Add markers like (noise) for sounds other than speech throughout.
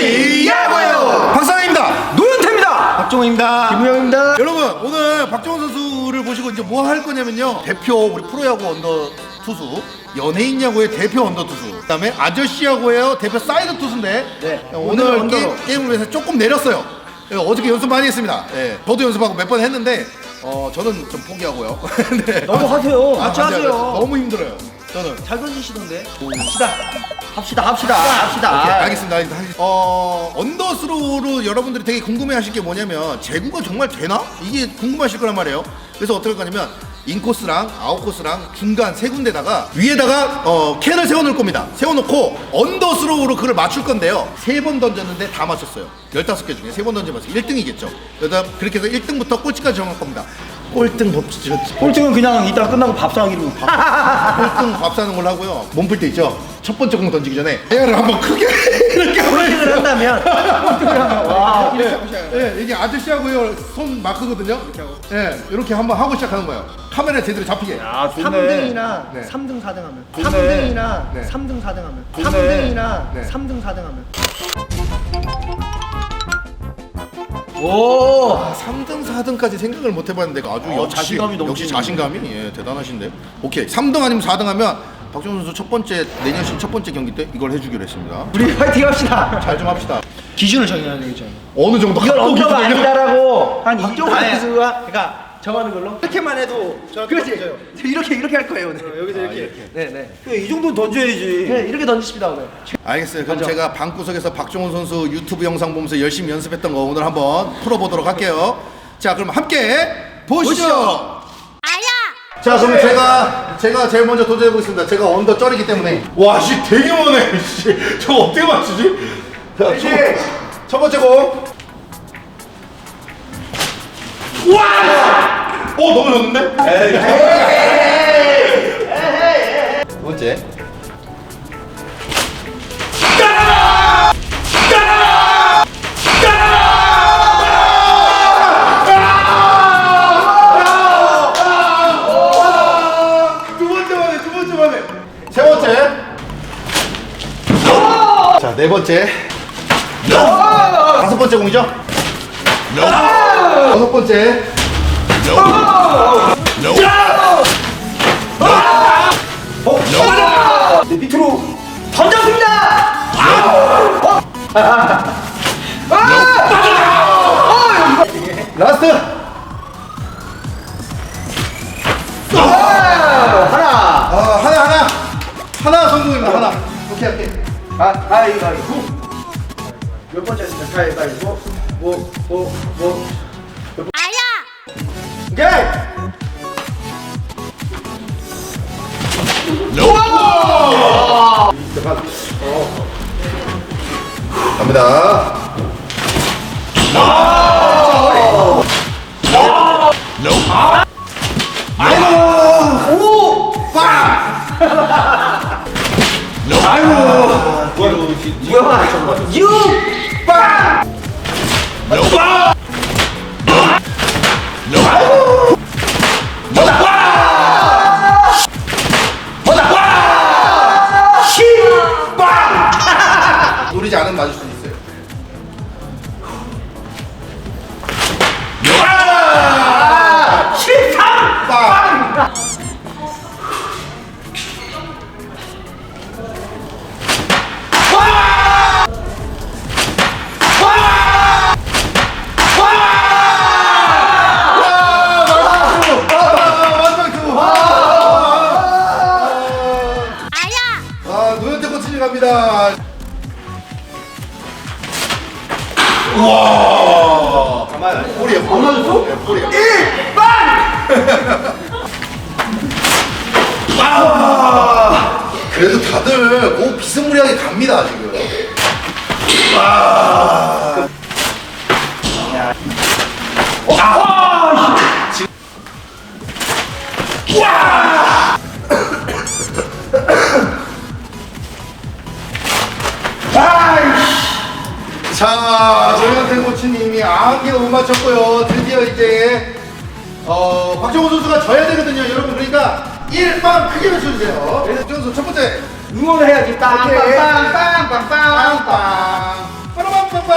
야구요 박상입니다 노현태입니다. 박종호입니다 김우영입니다. 여러분 오늘 박종호 선수를 모시고 이제 뭐 할 거냐면요 대표 우리 프로야구 언더 투수 연예인 야구의 대표 언더 투수 그다음에 아저씨 야구의 대표 사이드 투수인데 네, 오늘. 게, 임을 위해서 조금 내렸어요 예, 어저께 연습 많이 했습니다 예, 저도 연습하고 몇 번 했는데 어 저는 좀 포기하고요 (laughs) 네. 너무 하세요. 아, 같이 맞아요. 하세요. 너무 힘들어요 저는 잘 던지시던데. 합시다. 합시다. 합시다. 합시다. 오케이, 알겠습니다. 알겠습니다. 어, 언더스로우로 여러분들이 되게 궁금해하실 게 뭐냐면 제구가 정말 되나? 이게 궁금하실 거란 말이에요. 그래서 어떻게 할 거냐면 인코스랑 아웃코스랑 중간 세 군데다가 위에다가 어, 캔을 세워놓을 겁니다. 세워놓고 언더스로우로 그걸 맞출 건데요. 세 번 던졌는데 다 맞췄어요. 15개 중에 세 번 던져봤어요. 1등이겠죠. 그래서 그렇게 해서 1등부터 꼴찌까지 정할 겁니다. 꼴등 법칙 꼴등은 그냥 이따 끝나고 밥 사기로. (laughs) 꼴등 밥 사는 걸로 하고요. 몸풀 때 있죠. 첫 번째 공 던지기 전에 에어를 한번 크게 (laughs) (laughs) 이렇게 꼴등을 한다면. 꼴등을 하면. 와. 예, 이게 아저씨하고요 손 마크거든요. 예, 이렇게 한번 하고 시작하는 거예요. 카메라 제대로 잡히게. 아, 3등이나 네. 3등 4등 하면 좋네. 3등이나 네. 3등 4등 하면 좋네. 3등이나 네. 3등 4등 하면 오. 아, 3등, 4등까지 생각을 못 해봤는데 아주 어, 역시 자신감이 역시 넘치네. 자신감이 예, 대단하신데. 오케이, 3등 아니면 4등 하면 박정훈 선수 첫 번째 내년 시첫 번째 경기 때 이걸 해주기로 했습니다. 우리 파이팅 합시다. 잘 좀 합시다. 기준을 정해야 되겠죠. 어느 정도 언더가 기준을요? 아니다라고 한 아니, 선수가 그러니까 정하는 걸로 이렇게만 해도 그렇지 (laughs) 이렇게 이렇게 할 거예요 오늘 여기서 이렇게 네 네 이 정도는 던져야지 네, 이렇게 던지십니다 오늘 알겠어요. 그럼 제가 방구석에서 박종훈 선수 유튜브 영상 보면서 열심히 연습했던 거 오늘 한번 풀어보도록 할게요. 자, 그럼 함께 보시죠. 자, 그럼 제가 제가 제일 먼저 도전해 보겠습니다. 제가 언더 쩔이기 때문에. 와, 씨 되게 머네. 씨, 저 어떻게 맞추지? 자, 첫, 첫 번째 공. 와! 어, 너무 좋는데? 두 번째. 두 번째 만에 두 번째 만에. 세 번째. 자 네 번째. 다섯 번째 공이죠? 여섯 번째 내 밑으로 던졌습니다 라스트 하나 아 하나 하나 하나 성공입니다 하나 오케이 오케이 아 가위바위보 몇 번째 했습니다 가위바위보 뭐 뭐 뭐 오케이 갑니다 우와. 가만히 볼이야, 볼. 맞았어? 네, 볼이야. 1! 빵! 아! 그래도 다들 뭐 비스무리하게 갑니다, 지금. 와. 자, 박정태 코치님이 9개를 못 맞췄고요. 드디어 이제 어, 박정호 선수가 져야 되거든요. 여러분 그러니까 1빵 크게 외쳐주세요. 박정호 선수 첫 번째 응원을 해야지. 오케이. 빵빵빵빵빵빵빵. 빵빵빵빵.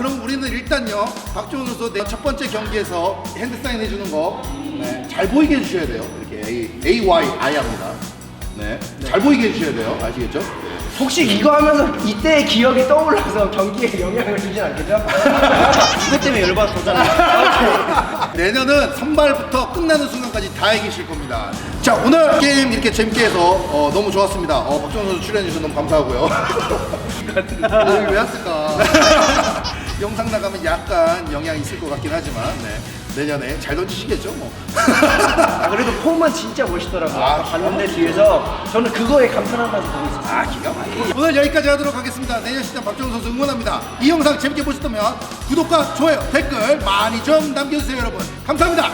빠라밤. 선수들 일단요 박종훈 선수 내 첫 번째 경기에서 핸드 사인 해주는 거 네, 잘 보이게 해주셔야 돼요. 이렇게 A A Y I 합니다. 네, 잘 보이게 해주셔야 돼요. 아시겠죠? 혹시 이거 하면서 이때의 기억이 떠올라서 경기에 영향을 주진 않겠죠? (laughs) 이것 때문에 열받았잖아요. 내년은 선발부터 끝나는 순간까지 다 이기실 겁니다. 자 오늘 게임 이렇게 재밌게 해서 어, 너무 좋았습니다. 어, 박정훈 선수 출연해 주셔서 너무 감사하고요. (laughs) 여기 왜 왔을까? (laughs) 영상 나가면 약간 영향이 있을 것 같긴 하지만 네. 내년에 잘 던지시겠죠 뭐. 아, 그래도 폼은 진짜 멋있더라고요. 아, 아까 봤는데 뒤에서 저는 그거에 감탄하면서 보고 있었어요. 아 기가 막히게 오늘 여기까지 하도록 하겠습니다 내년 시즌 박정훈 선수 응원합니다 이 영상 재밌게 보셨다면 구독과 좋아요 댓글 많이 좀 남겨주세요 여러분 감사합니다